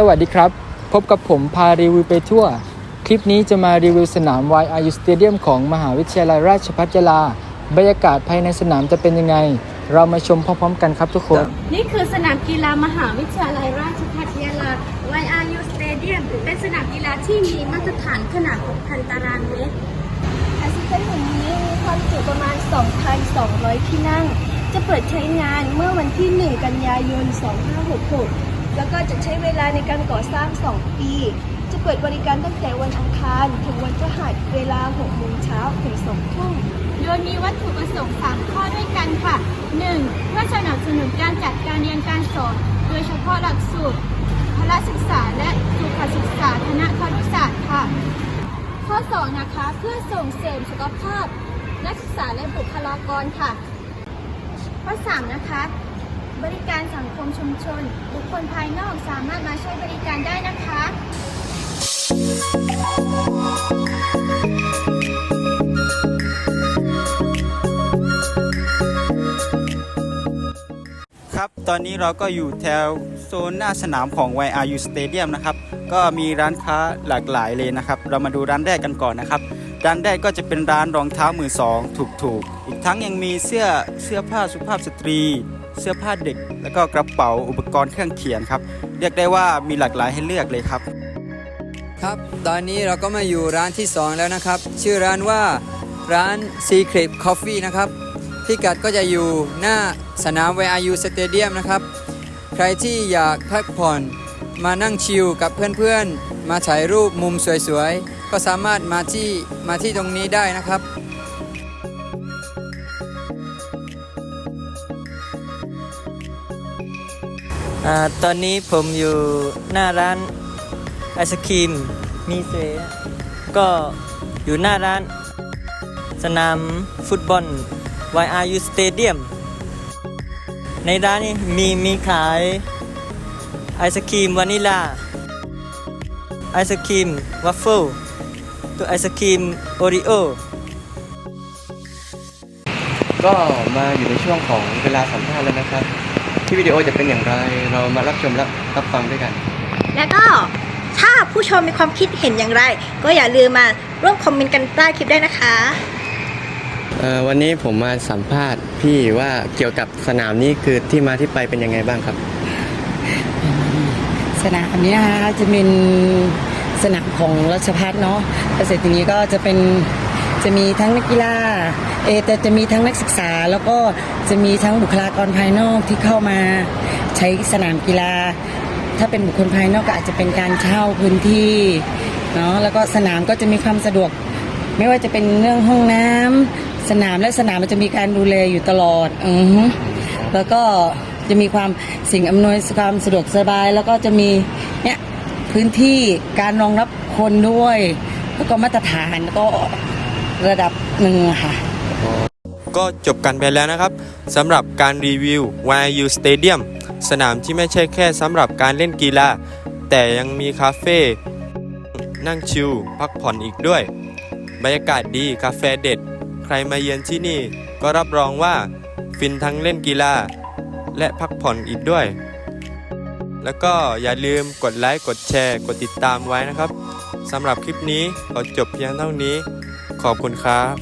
สวัสดีครับ พบกับผมพารีวิวไปทั่ว คลิปนี้จะมารีวิวสนาม YRU Stadium ของมหาวิทยาลัยราชภัฏยาลา บรรยากาศภายในสนามจะเป็นยังไง เรามาชมพร้อมๆกันครับทุกคน นี่คือสนามกีฬามหาวิทยาลัยราชภัฏยาลา YRU Stadium เป็นสนามกีฬาที่มีมาตรฐานขนาด 6,000 ตารางเมตรอาซิเซนแห่งนี้มีความจุประมาณ 2,200 ที่นั่ง จะเปิดใช้งานเมื่อวันที่ 1 กันยายน 2566 แล้วก็จะใช้เวลาในการก่อสร้าง 2 ปี จะเปิดบริการตั้งแต่วันอังคาร ถึงวันพฤหัสเวลา6โมงเช้าถึง2ทุ่มโดยมีวัตถุประสงค์ 3 ข้อด้วยกันค่ะ 1. เพื่อสนับสนุนการจัดการเรียนการสอน โดยเฉพาะหลักสูตรพละศึกษาและสุขศึกษาคณะครุศาสตร์ค่ะ ข้อ 2 นะคะ เพื่อส่งเสริมสุขภาพนักศึกษาและบุคลากรค่ะ ข้อ 3 นะคะ บริการสังคมชุมชน บุคคลภายนอกสามารถมาใช้บริการได้นะคะครับตอนนี้เราก็อยู่แถวโซนหน้าสนามของ YRU Stadium นะครับ ก็มีร้านค้าหลากหลายเลยนะครับ เรามาดูร้านแรกกันก่อนนะครับ ร้านแรกก็จะเป็นร้านรองเท้ามือสองถูกๆ อีกทั้งยังมีเสื้อเสื้อผ้าสุภาพสตรี เสื้อผ้าเด็ก แล้วก็กระเป๋าอุปกรณ์เครื่องเขียนครับ เรียกได้ว่ามีหลากหลายให้เลือกเลยครับ ครับ ตอนนี้เราก็มาอยู่ร้านที่ 2 แล้วนะครับ ชื่อร้านว่าร้าน Secret Coffee นะครับพิกัดก็จะอยู่หน้าสนาม YRU Stadium นะครับ ใครที่อยากพักผ่อนมานั่งชิลกับเพื่อนๆ มาถ่ายรูปมุมสวยๆ ก็สามารถมาที่มาที่ตรงนี้ได้นะครับ อตอนนี้ผมอยู่หน้าร้านไอศครีมมีเซก็อยู่หน้าร้าน สนามฟุตบอล YRU Stadium ในร้านนี้มีมีขายไอศครีมวานิลา ไอศครีมวัฟเฟิลตัวไอศครีมโอริโอ ก็มาอยู่ในช่วงของเวลาสัมภาษณ์แล้วนะครับ ที่วิดีโอจะเป็นอย่างไรเรามารับชมและรับฟังด้วยกัน แล้วก็ถ้าผู้ชมมีความคิดเห็นอย่างไร ก็อย่าลืมมาร่วมคอมเมนต์กันใต้คลิปได้นะคะเอ่อวันนี้ผมมาสัมภาษณ์พี่ว่าเกี่ยวกับสนามนี้คือที่มาที่ไปเป็นยังไงบ้างครับ สนามนี้นะคะจะเป็นสนามของรัชพัฒน์เนาะแล้วเสร็จทีนี้ก็จะเป็น จะมีทั้งนักกีฬาเอแต่จะมีทั้งนักศึกษา แล้วก็จะมีทั้งบุคลากรภายนอกที่เข้ามาใช้สนามกีฬา ถ้าเป็นบุคคลภายนอกก็อาจจะเป็นการเช่าพื้นที่เนาะแล้วก็สนามก็จะมีความสะดวก ไม่ว่าจะเป็นเรื่องห้องน้ำสนามและสนามมันจะมีการดูแลอยู่ตลอดอือแล้วก็จะมีความสิ่งอำนวยความสะดวกสบาย แล้วก็จะมีเนี่ยพื้นที่การรองรับคนด้วย แล้วก็มาตรฐานก็ ระดับหนึ่งค่ะ ก็จบกันไปแล้วนะครับสำหรับการรีวิว YU Stadium สนามที่ไม่ใช่แค่สำหรับการเล่นกีฬา แต่ยังมีคาเฟ่นั่งชิลพักผ่อนอีกด้วย บรรยากาศดีกาแฟเด็ด ใครมาเยือนที่นี่ ก็รับรองว่าฟินทั้งเล่นกีฬา และพักผ่อนอีกด้วย แล้วก็อย่าลืมกดไลค์ กดแชร์ กดติดตามไว้นะครับสำหรับคลิปนี้ขอจบเพียงเท่านี้ ขอบคุณครับ